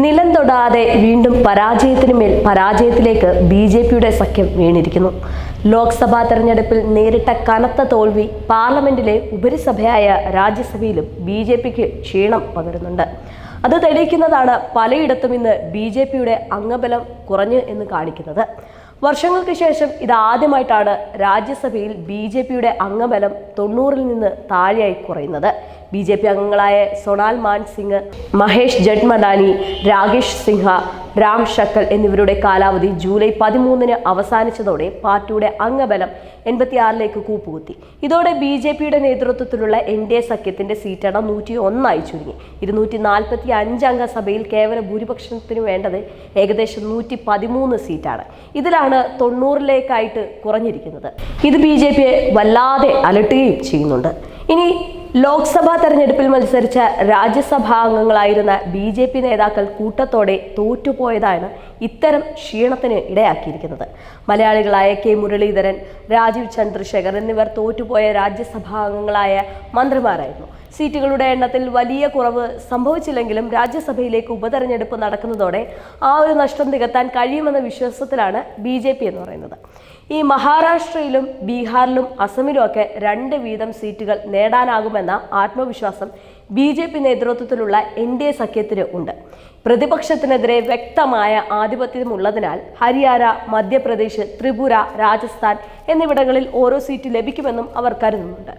നിലം തൊടാതെ വീണ്ടും പരാജയത്തിനു മേൽ പരാജയത്തിലേക്ക് ബി ജെ പിയുടെ സഖ്യം വീണിരിക്കുന്നു. ലോക്സഭാ തെരഞ്ഞെടുപ്പിൽ നേരിട്ട കനത്ത തോൽവി പാർലമെന്റിലെ ഉപരിസഭയായ രാജ്യസഭയിലും ബി ജെ പിക്ക് ക്ഷീണം പകരുന്നുണ്ട്. അത് തെളിയിക്കുന്നതാണ് പലയിടത്തും ഇന്ന് ബി ജെ പിയുടെ അംഗബലം കുറഞ്ഞു എന്ന് കാണിക്കുന്നത്. വർഷങ്ങൾക്ക് ശേഷം ഇതാദ്യമായിട്ടാണ് രാജ്യസഭയിൽ ബി ജെ പിയുടെ അംഗബലം തൊണ്ണൂറിൽ നിന്ന് താഴെയായി കുറയുന്നത്. ബി ജെ പി അംഗങ്ങളായ സൊണാൽ മാൻസിംഗ് മഹേഷ് ജഡ്മദാനി രാകേഷ് സിൻഹ രാം ഷക്കൽ എന്നിവരുടെ കാലാവധി ജൂലൈ പതിമൂന്നിന് അവസാനിച്ചതോടെ പാർട്ടിയുടെ അംഗബലം എൺപത്തിയാറിലേക്ക് കൂപ്പുകുത്തി. ഇതോടെ ബി ജെ പിയുടെ നേതൃത്വത്തിലുള്ള എൻ ഡി എ സഖ്യത്തിന്റെ സീറ്റെണ്ണം നൂറ്റി ഒന്നായി ചുരുങ്ങി. ഇരുന്നൂറ്റി നാൽപ്പത്തി അഞ്ച് അംഗ സഭയിൽ കേവല ഭൂരിപക്ഷത്തിന് വേണ്ടത് ഏകദേശം നൂറ്റി പതിമൂന്ന് സീറ്റാണ്. ഇതിലാണ് തൊണ്ണൂറിലേക്കായിട്ട് കുറഞ്ഞിരിക്കുന്നത്. ഇത് ബി ജെ പിയെ വല്ലാതെ അലട്ടുകയും ചെയ്യുന്നുണ്ട്. ഇനി ലോക്സഭാ തെരഞ്ഞെടുപ്പിൽ മത്സരിച്ച രാജ്യസഭാ അംഗങ്ങളായിരുന്ന ബി ജെ പി നേതാക്കൾ കൂട്ടത്തോടെ തോറ്റുപോയതാണ് ഇത്തരം ക്ഷീണത്തിന് ഇടയാക്കിയിരിക്കുന്നത്. മലയാളികളായ കെ മുരളീധരൻ രാജീവ് ചന്ദ്രശേഖർ എന്നിവർ തോറ്റുപോയ രാജ്യസഭാ അംഗങ്ങളായ മന്ത്രിമാരായിരുന്നു. സീറ്റുകളുടെ എണ്ണത്തിൽ വലിയ കുറവ് സംഭവിച്ചില്ലെങ്കിലും രാജ്യസഭയിലേക്ക് ഉപതെരഞ്ഞെടുപ്പ് നടക്കുന്നതോടെ ആ ഒരു നഷ്ടം നികത്താൻ കഴിയുമെന്ന വിശ്വാസത്തിലാണ് ബി എന്ന് പറയുന്നത്. ഈ മഹാരാഷ്ട്രയിലും ബീഹാറിലും അസമിലും ഒക്കെ രണ്ട് വീതം സീറ്റുകൾ നേടാനാകുമെന്ന ആത്മവിശ്വാസം ബി ജെ പി നേതൃത്വത്തിലുള്ള എൻ ഡി എ സഖ്യത്തിന് ഉണ്ട്. പ്രതിപക്ഷത്തിനെതിരെ വ്യക്തമായ ആധിപത്യമുള്ളതിനാൽ ഹരിയാന മധ്യപ്രദേശ് ത്രിപുര രാജസ്ഥാൻ എന്നിവിടങ്ങളിൽ ഓരോ സീറ്റ് ലഭിക്കുമെന്നും അവർ കരുതുന്നുണ്ട്.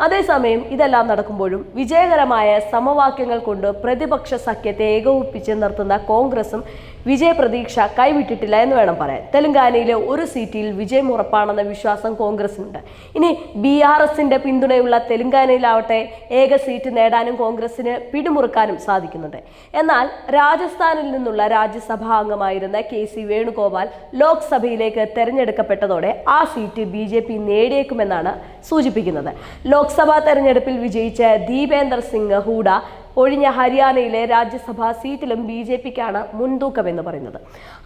അതേസമയം ഇതെല്ലാം നടക്കുമ്പോഴും വിജയകരമായ സമവാക്യങ്ങൾ കൊണ്ട് പ്രതിപക്ഷ സഖ്യത്തെ ഏകോപിപ്പിച്ച് നിർത്തുന്ന കോൺഗ്രസും വിജയപ്രതീക്ഷ കൈവിട്ടിട്ടില്ല എന്ന് വേണം പറയാൻ. തെലങ്കാനയിലെ ഒരു സീറ്റിൽ വിജയം ഉറപ്പാണെന്ന വിശ്വാസം കോൺഗ്രസിനുണ്ട്. ഇനി ബി ആർ എസിന്റെ പിന്തുണയുള്ള തെലങ്കാനയിലാവട്ടെ ഏക സീറ്റ് നേടാനും കോൺഗ്രസിന് പിടിമുറുക്കാനും സാധിക്കുന്നുണ്ട്. എന്നാൽ രാജസ്ഥാനിൽ നിന്നുള്ള രാജ്യസഭാ അംഗമായിരുന്ന കെ സി വേണുഗോപാൽ ലോക്സഭയിലേക്ക് തെരഞ്ഞെടുക്കപ്പെട്ടതോടെ ആ സീറ്റ് ബി ജെ പി നേടിയേക്കുമെന്നാണ് സൂചിപ്പിക്കുന്നത്. ലോക്സഭാ തെരഞ്ഞെടുപ്പിൽ വിജയിച്ച ദീപേന്ദർ സിംഗ് ഹൂഡ ഒഴിഞ്ഞ ഹരിയാനയിലെ രാജ്യസഭാ സീറ്റിലും ബി ജെ പിക്കാണ് മുൻതൂക്കമെന്ന് പറയുന്നത്.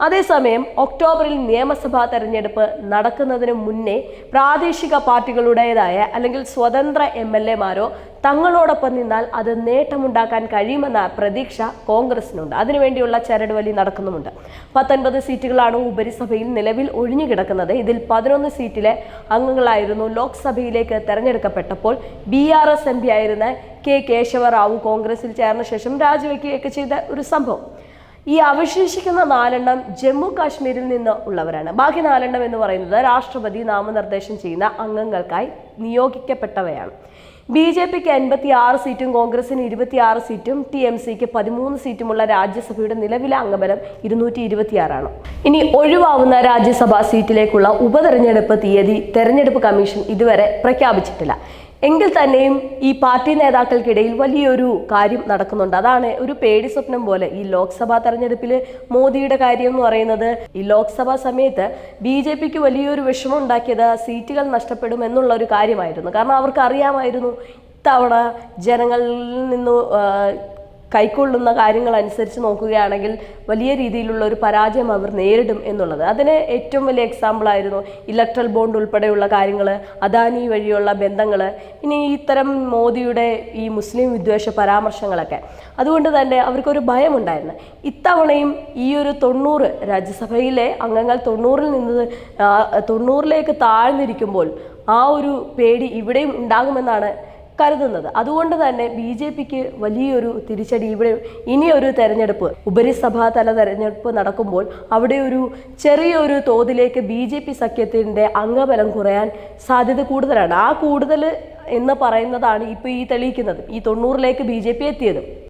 അതേസമയം ഒക്ടോബറിൽ നിയമസഭാ തെരഞ്ഞെടുപ്പ് നടക്കുന്നതിന് മുന്നേ പ്രാദേശിക പാർട്ടികളുടേതായ അല്ലെങ്കിൽ സ്വതന്ത്ര എം എൽ എമാരോ തങ്ങളോടൊപ്പം നിന്നാൽ അത് നേട്ടമുണ്ടാക്കാൻ കഴിയുമെന്ന പ്രതീക്ഷ കോൺഗ്രസിനുണ്ട്. അതിനുവേണ്ടിയുള്ള ചരടുവലി നടക്കുന്നുമുണ്ട്. പത്തൊൻപത് സീറ്റുകളാണ് ഉപരിസഭയിൽ നിലവിൽ ഒഴിഞ്ഞു കിടക്കുന്നത്. ഇതിൽ പതിനൊന്ന് സീറ്റിലെ അംഗങ്ങളായിരുന്നു ലോക്സഭയിലേക്ക് തെരഞ്ഞെടുക്കപ്പെട്ടപ്പോൾ B R S M P ആയിരുന്ന കെ കേശവറാവു കോൺഗ്രസിൽ ചേർന്ന ശേഷം രാജിവെക്കുകയൊക്കെ ചെയ്ത ഒരു സംഭവം. ഈ അവശേഷിക്കുന്ന നാലെണ്ണം ജമ്മു കാശ്മീരിൽ നിന്ന് ഉള്ളവരാണ്. ബാക്കി നാലെണ്ണം എന്ന് പറയുന്നത് രാഷ്ട്രപതി നാമനിർദ്ദേശം ചെയ്യുന്ന അംഗങ്ങൾക്കായി നിയോഗിക്കപ്പെട്ടവയാണ്. ബി ജെ പിക്ക് എൺപത്തി ആറ് സീറ്റും കോൺഗ്രസിന് ഇരുപത്തിയാറ് സീറ്റും ടി എം സിക്ക് പതിമൂന്ന് സീറ്റുമുള്ള രാജ്യസഭയുടെ നിലവിലെ അംഗബലം ഇരുന്നൂറ്റി ഇരുപത്തിയാറാണ് ഇനി ഒഴിവാവുന്ന രാജ്യസഭാ സീറ്റിലേക്കുള്ള ഉപതെരഞ്ഞെടുപ്പ് തീയതി തെരഞ്ഞെടുപ്പ് കമ്മീഷൻ ഇതുവരെ പ്രഖ്യാപിച്ചിട്ടില്ല. എങ്കിൽ തന്നെയും ഈ പാർട്ടി നേതാക്കൾക്കിടയിൽ വലിയൊരു കാര്യം നടക്കുന്നുണ്ട്. അതാണ് ഒരു പേടി സ്വപ്നം പോലെ ഈ ലോക്സഭാ തെരഞ്ഞെടുപ്പിൽ മോദിയുടെ കാര്യം എന്ന് പറയുന്നത്. ഈ ലോക്സഭാ സമയത്ത് ബി ജെ പിക്ക് വലിയൊരു വിഷമം ഉണ്ടാക്കിയത് സീറ്റുകൾ നഷ്ടപ്പെടും എന്നുള്ള ഒരു കാര്യമായിരുന്നു. കാരണം അവർക്ക് അറിയാമായിരുന്നു ഇത്തവണ ജനങ്ങളിൽ നിന്ന് കൈക്കൊള്ളുന്ന കാര്യങ്ങൾ അനുസരിച്ച് നോക്കുകയാണെങ്കിൽ വലിയ രീതിയിലുള്ള ഒരു പരാജയം അവർ നേരിടും എന്നുള്ളത്. അതിന് ഏറ്റവും വലിയ എക്സാമ്പിളായിരുന്നു ഇലക്ട്രൽ ബോണ്ട് ഉൾപ്പെടെയുള്ള കാര്യങ്ങൾ അദാനി വഴിയുള്ള ബന്ധങ്ങൾ ഇനി ഇത്തരം മോദിയുടെ ഈ മുസ്ലിം വിദ്വേഷ പരാമർശങ്ങളൊക്കെ. അതുകൊണ്ട് തന്നെ അവർക്കൊരു ഭയമുണ്ടായിരുന്നു. ഇത്തവണയും ഈ ഒരു തൊണ്ണൂറ് രാജ്യസഭയിലെ അംഗങ്ങൾ തൊണ്ണൂറിൽ നിന്ന് തൊണ്ണൂറിലേക്ക് താഴ്ന്നിരിക്കുമ്പോൾ ആ ഒരു പേടി ഇവിടെയും ഉണ്ടാകുമെന്നാണ് കരുതുന്നത്. അതുകൊണ്ട് തന്നെ ബി ജെ പിക്ക് വലിയൊരു തിരിച്ചടി ഇവിടെ ഇനിയൊരു തെരഞ്ഞെടുപ്പ് ഉപരിസഭാ തല തെരഞ്ഞെടുപ്പ് നടക്കുമ്പോൾ അവിടെ ഒരു ചെറിയൊരു തോതിലേക്ക് ബി ജെ പി സഖ്യത്തിന്റെ അംഗബലം കുറയാൻ സാധ്യത കൂടുതലാണ്. ആ കൂടുതൽ എന്ന് പറയുന്നതാണ് ഇപ്പോൾ ഈ തെളിയിക്കുന്നത്. ഈ തൊണ്ണൂറിലേക്ക് ബി ജെ പി എത്തിയത്.